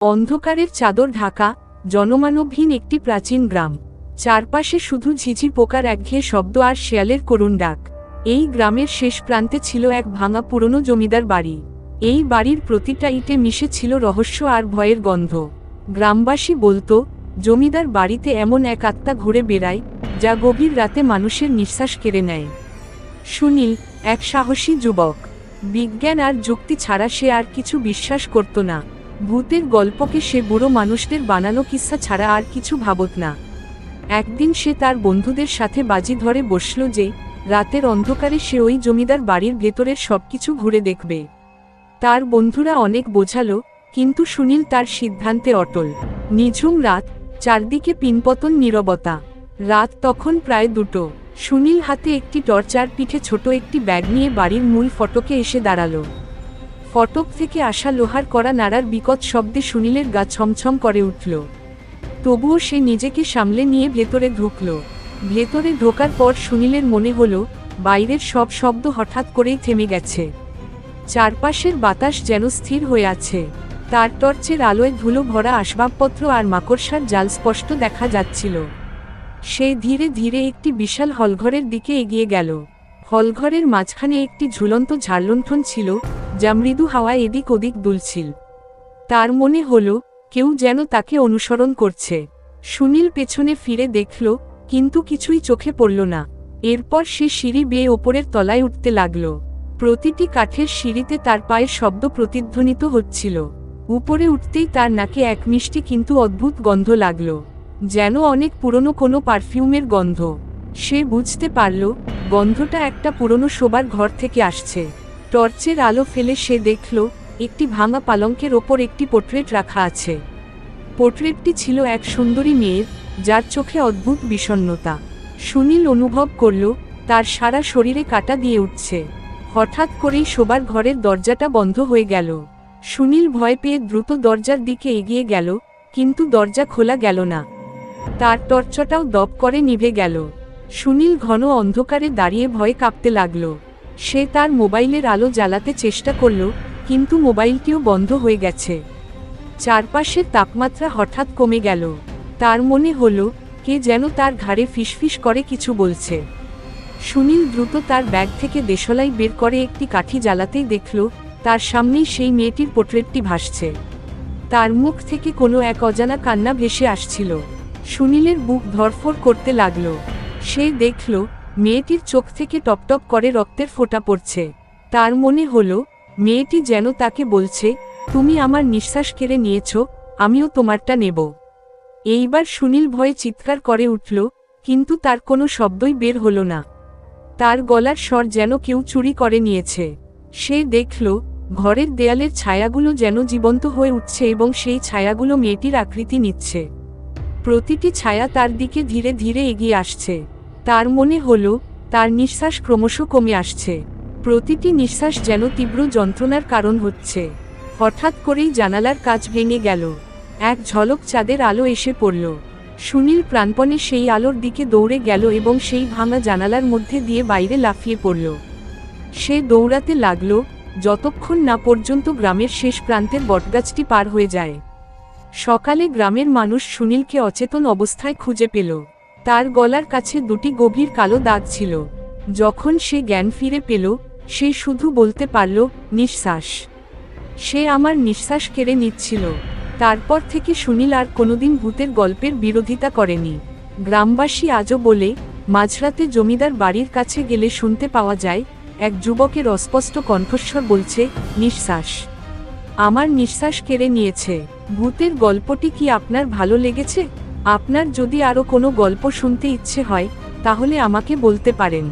অন্ধকারের চাদর ঢাকা, জনমানবহীন একটি প্রাচীন গ্রাম। চারপাশে শুধু ঝিঝি পোকার একঘেয়ে শব্দ আর শেয়ালের করুণ ডাক। এই গ্রামের শেষ প্রান্তে ছিল এক ভাঙা পুরনো জমিদার বাড়ি। এই বাড়ির প্রতিটা ইটে মিশে ছিল রহস্য আর ভয়ের গন্ধ। গ্রামবাসী বলতো, জমিদার বাড়িতে এমন এক আত্মা ঘুরে বেড়ায়, যা গভীর রাতে মানুষের নিঃশ্বাস কেড়ে নেয়। সুনীল, এক সাহসী যুবক। বিজ্ঞান আর যুক্তি ছাড়া সে আর কিছু বিশ্বাস করত না। ভূতের গল্পকে সে বুড়ো মানুষদের বানানো কিস্সা ছাড়া আর কিছু ভাবত না। একদিন সে তার বন্ধুদের সাথে বাজি ধরে বসল যে, রাতের অন্ধকারে সে ওই জমিদার বাড়ির ভেতরের সবকিছু ঘুরে দেখবে। তার বন্ধুরা অনেক বোঝালো, কিন্তু সুনীল তার সিদ্ধান্তে অটল। নিঝুম রাত, চারদিকে পিনপতন নীরবতা। রাত তখন প্রায় দুটো। সুনীল হাতে একটি টর্চার পিঠে ছোট একটি ব্যাগ নিয়ে বাড়ির মূল ফটকে এসে দাঁড়াল। ফটক থেকে আসা লোহার করা নাড়ার বিকট শব্দে সুনীলের গা ছমছম করে উঠল। তবুও সে নিজেকে সামলে নিয়ে ভেতরে ঢুকল। ভেতরে ঢোকার পর সুনীলের মনে হলো, বাইরের সব শব্দ হঠাৎ করেই থেমে গেছে। চারপাশের বাতাস যেন স্থির হয়ে আছে। তার টর্চের আলোয় ধুলো ভরা আসবাবপত্র আর মাকড়সার জাল স্পষ্ট দেখা যাচ্ছিল। সে ধীরে ধীরে একটি বিশাল হলঘরের দিকে এগিয়ে গেল। হলঘরের মাঝখানে একটি ঝুলন্ত ঝাড়লুণ্ঠন ছিল যা মৃদু হাওয়ায় এদিক ওদিক দুলছিল। তার মনে হল, কেউ যেন তাকে অনুসরণ করছে। সুনীল পেছনে ফিরে দেখল, কিন্তু কিছুই চোখে পড়ল না। এরপর সে সিঁড়ি বেয়ে ওপরের তলায় উঠতে লাগল। প্রতিটি কাঠের সিঁড়িতে তার পায়ের শব্দ প্রতিধ্বনিত হচ্ছিল। উপরে উঠতেই তার নাকে এক মিষ্টি কিন্তু অদ্ভুত গন্ধ লাগল, যেন অনেক পুরনো কোনো পারফিউমের গন্ধ। সে বুঝতে পারল, গন্ধটা একটা পুরনো শোবার ঘর থেকে আসছে। টর্চের আলো ফেলে সে দেখল, একটি ভাঙা পালঙ্কের ওপর একটি পোর্ট্রেট রাখা আছে। পোর্ট্রেটটি ছিল এক সুন্দরী মেয়ের, যার চোখে অদ্ভুত বিষণ্ণতা। সুনীল অনুভব করল, তার সারা শরীরে কাটা দিয়ে উঠছে। হঠাৎ করেই শোবার ঘরের দরজাটা বন্ধ হয়ে গেল। সুনীল ভয় পেয়ে দ্রুত দরজার দিকে এগিয়ে গেল, কিন্তু দরজা খোলা গেল না। তার টর্চটাও দপ করে নিভে গেল। সুনীল ঘন অন্ধকারে দাঁড়িয়ে ভয়ে কাঁপতে লাগল। সে তার মোবাইলের আলো জ্বালাতে চেষ্টা করল, কিন্তু মোবাইলটিও বন্ধ হয়ে গেছে। চারপাশের তাপমাত্রা হঠাৎ কমে গেল। তার মনে হলো, কে যেন তার ঘাড়ে ফিসফিস করে কিছু বলছে। সুনীল দ্রুত তার ব্যাগ থেকে দেশলাই বের করে একটি কাঠি জ্বালাতেই দেখল, তার সামনেই সেই মেয়েটির পোর্ট্রেটটি ভাসছে। তার মুখ থেকে কোনো এক অজানা কান্না ভেসে আসছিল। সুনীলের বুক ধরফর করতে লাগল। সে দেখল মেয়েটির চোখ থেকে টপটপ করে রক্তের ফোঁটা পড়ছে। তার মনে হলো, মেয়েটি যেন তাকে বলছে, তুমি আমার নিঃশ্বাস কেড়ে নিয়েছ, আমিও তোমারটা নেব। এইবার সুনীল ভয়ে চিৎকার করে উঠল, কিন্তু তার কোনো শব্দই বের হলো না। তার গলার স্বর যেন কেউ চুরি করে নিয়েছে। সে দেখল, ঘরের দেয়ালের ছায়াগুলো যেন জীবন্ত হয়ে উঠছে এবং সেই ছায়াগুলো মেয়েটির আকৃতি নিচ্ছে। প্রতিটি ছায়া তার দিকে ধীরে ধীরে এগিয়ে আসছে। তার মনে হল, তার নিঃশ্বাস ক্রমশ কমে আসছে। প্রতিটি নিঃশ্বাস যেন তীব্র যন্ত্রণার কারণ হচ্ছে। হঠাৎ করেই জানালার কাজ ভেঙে গেল। এক ঝলক চাঁদের আলো এসে পড়ল। সুনীল প্রাণপণে সেই আলোর দিকে দৌড়ে গেল এবং সেই ভাঙা জানালার মধ্যে দিয়ে বাইরে লাফিয়ে পড়ল। সে দৌড়াতে লাগল, যতক্ষণ না পর্যন্ত গ্রামের শেষ প্রান্তের বটগাছটি পার হয়ে যায়। সকালে গ্রামের মানুষ সুনীলকে অচেতন অবস্থায় খুঁজে পেল। তার গলার কাছে দুটি গভীর কালো দাগ ছিল। যখন সে জ্ঞান ফিরে পেল, সে শুধু বলতে পারল, নিঃশ্বাস। সে আমার নিঃশ্বাস কেড়ে নিচ্ছিল। তারপর থেকে সুনীল আর কোনোদিন ভূতের গল্পের বিরোধিতা করেনি। গ্রামবাসী আজও বলে, মাঝরাতে জমিদার বাড়ির কাছে গেলে শুনতে পাওয়া যায়, এক যুবকের অস্পষ্ট কণ্ঠস্বর বলছে, নিঃশ্বাস। আমার নিঃশ্বাস কেড়ে নিয়েছে। ভূতের গল্পটি কি আপনার ভালো লেগেছে? আপনার যদি আরও কোনো গল্প শুনতে ইচ্ছে হয় তাহলে আমাকে বলতে পারেন।